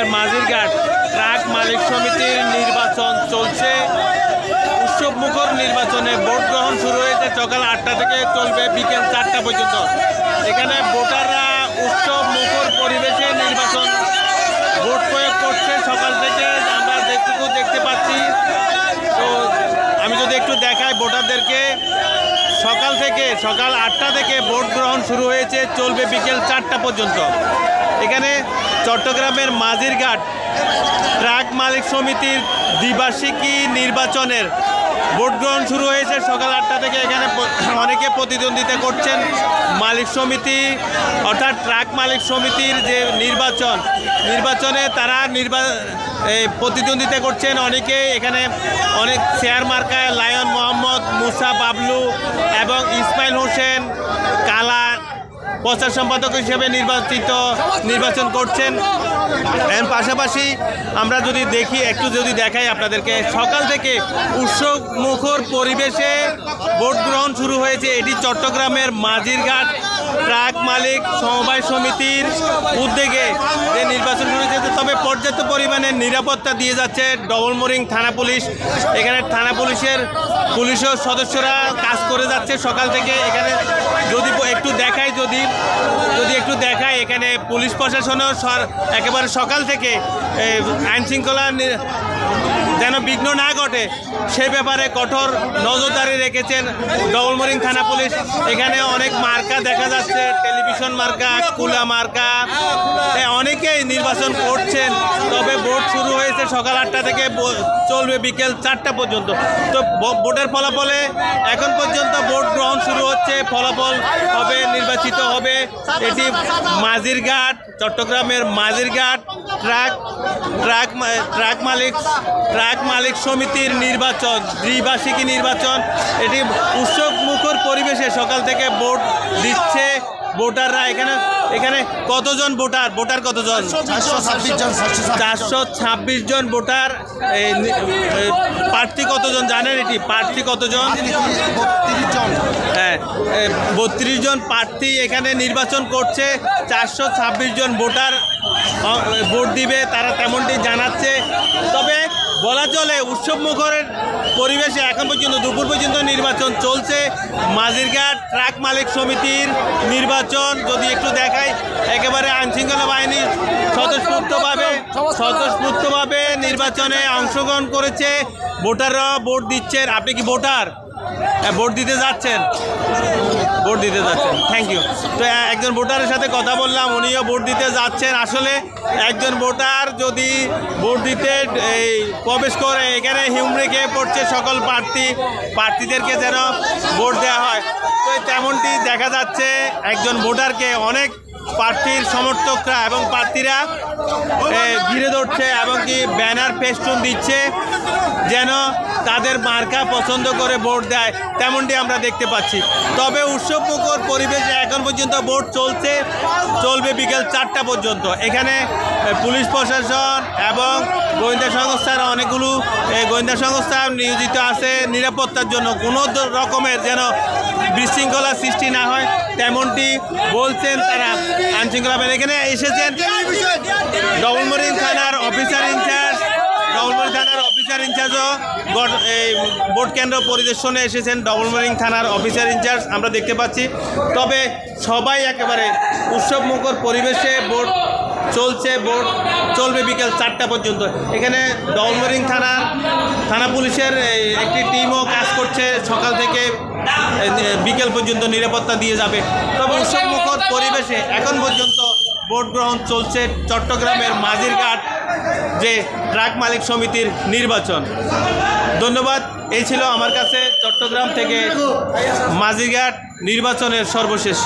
চট্টগ্রামের মাঝিরঘাট ট্রাক মালিক সমিতির নির্বাচন চলছে। উৎসব মুখর নির্বাচনে ভোট গ্রহণ শুরু হয়েছে। সকাল আটটা থেকে চলবে বিকেল চারটা পর্যন্ত। এখানে ভোটাররা উৎসব মুখর পরিবেশে নির্বাচন ভোট প্রয়োগ করছে। সকাল থেকে আমরা যেটুকু দেখতে পাচ্ছি, তো আমি যদি একটু দেখাই ভোটারদেরকে। সকাল থেকে সকাল আটটা থেকে ভোট গ্রহণ শুরু হয়েছে, চলবে বিকেল চারটা পর্যন্ত। এখানে চট্টগ্রামের মাঝিরঘাট ট্রাক মালিক সমিতির দ্বিবার্ষিকী নির্বাচনের ভোট গ্রহণ শুরু হয়েছে সকাল আটটা থেকে। এখানে অনেকে প্রতিদ্বন্দ্বিতা করছেন। মালিক সমিতি অর্থাৎ ট্রাক মালিক সমিতির যে নির্বাচন, নির্বাচনে তারা নির্বা প্রতিদ্বন্দ্বিতা করছেন। অনেকে এখানে অনেক শেয়ার মার্কায় লায়ন মোহাম্মদ মুসা বাবলু এবং ইসমাইল হোসেন কালা প্রচার সম্পাদক হিসেবে নির্বাচিত, নির্বাচন করছেন। এর পাশাপাশি আমরা যদি দেখি, একটু যদি দেখাই আপনাদেরকে, সকাল থেকে উৎসব মুখর পরিবেশে ভোট গ্রহণ শুরু হয়েছে। এটি চট্টগ্রামের মাঝিরঘাট ট্রাক মালিক সমবায় সমিতির উদ্যোগে শুরু পর্যাপ্ত পরিমাণে নিরাপত্তা দিয়ে যাচ্ছে ডবল মোরিং থানা পুলিশ। এখানে থানা পুলিশের পুলিশের সদস্যরা কাজ করে যাচ্ছে সকাল থেকে। এখানে যদি একটু দেখায় যদি যদি একটু দেখায়, এখানে পুলিশ প্রশাসনও একেবারে সকাল থেকে আইন শৃঙ্খলা যেন বিঘ্ন না ঘটে, সে ব্যাপারে কঠোর নজরদারি রেখেছেন ডবলমরিং থানা পুলিশ। এখানে অনেক মার্কা দেখা যাচ্ছে, টেলিভিশন মার্কা, কুলা মার্কা। অনেকেই নির্বাচন করছেন। তবে ভোট শুরু হয়েছে সকাল আটটা থেকে চলবে বিকেল চারটা পর্যন্ত। তো ভোটের ফলাফলে এখন পর্যন্ত ভোট গ্রহণ শুরু হচ্ছে। ফলাফল হবে, নির্বাচিত হবে। এটি মাঝিরঘাট চট্টগ্রামের মাঝিরঘাট ট্রাক ট্রাক ট্রাক মালিক ট্রাক মালিক সমিতির নির্বাচন, দ্বিবার্ষিকী নির্বাচন। এটি উৎসব মুখর পরিবেশে সকাল থেকে ভোট দিচ্ছে ভোটাররা এখানে এখানে কতজন ভোটার? ভোটার কতজন? চারশো ছাব্বিশ জন ভোটার প্রার্থী কতজন জানেন এটি? প্রার্থী কতজন? বত্রিশ জন। হ্যাঁ বত্রিশ জন প্রার্থী এখানে নির্বাচন করছে চারশো ছাব্বিশ জন ভোটার ভোট দিবে তারা তেমনটি জানাচ্ছে। তবে বলা চলে উৎসব মুখরের পরিবেশে এখন পর্যন্ত, দুপুর পর্যন্ত নির্বাচন চলছে। মাঝিরঘাট ট্রাক মালিক সমিতির নির্বাচন, যদি একটু দেখায় একেবারে আইনশৃঙ্খলা বাহিনী স্বতঃস্ফূর্তভাবে স্বতঃস্ফূর্তভাবে নির্বাচনে অংশগ্রহণ করেছে। ভোটাররা ভোট দিচ্ছেন। আপনি কি ভোটার? ভোট দিতে যাচ্ছেন। ভোট দিতে যাচ্ছেন। থ্যাংক ইউ তো একজন ভোটারের সাথে কথা বললাম, উনিও ভোট দিতে যাচ্ছেন। আসলে একজন ভোটার যদি ভোট দিতে, এই, প্রবেশ করে, এখানে হিউমড়ে খেয়ে পড়ছে সকল প্রার্থী, প্রার্থীদেরকে যেন ভোট দেওয়া হয়। তো তেমনটি দেখা যাচ্ছে, একজন ভোটারকে অনেক প্রার্থীর সমর্থকরা এবং প্রার্থীরা ঘিরে ধরছে এবং কি ব্যানার ফেস্টুন দিচ্ছে যেন তাদের মার্কা পছন্দ করে ভোট দেয়, তেমনটি আমরা দেখতে পাচ্ছি। তবে উৎসব মুখর পরিবেশে এখন পর্যন্ত ভোট চলছে, চলবে বিকেল চারটা পর্যন্ত। এখানে পুলিশ প্রশাসন এবং গোয়েন্দা সংস্থার অনেকগুলো গোয়েন্দা সংস্থা নিয়োজিত আছে, নিরাপত্তার জন্য। কোনো রকমের যেন বিশৃঙ্খলা সৃষ্টি না হয়, তেমনটি বলছেন তারা। আইনশৃঙ্খলা। এখানে এসেছেন ডবলমরিং থানার অফিসার ইনচার্জ ডবলমরিং থানার অফিসার ইনচার্জও ভোট কেন্দ্র পরিদর্শনে এসেছেন ডবলমরিং থানার অফিসার ইনচার্জ আমরা দেখতে পাচ্ছি। তবে সবাই একেবারে উৎসবমুখর পরিবেশে ভোট চলছে, ভোট চলবে বিকেল চারটা পর্যন্ত। এখানে ডবলমরিং থানার, থানা পুলিশের একটি টিমও কাজ করছে সকাল থেকে বিকেল পর্যন্ত নিরাপত্তা দিয়ে যাবে। তবে উৎসব মুখর পরিবেশে এখন পর্যন্ত ভোট গ্রহণ চলছে চট্টগ্রামের মাঝিরঘাট যে ট্রাক মালিক সমিতির নির্বাচন। ধন্যবাদ। এই ছিল আমার কাছে চট্টগ্রাম থেকে মাঝিরঘাট নির্বাচনের সর্বশেষ।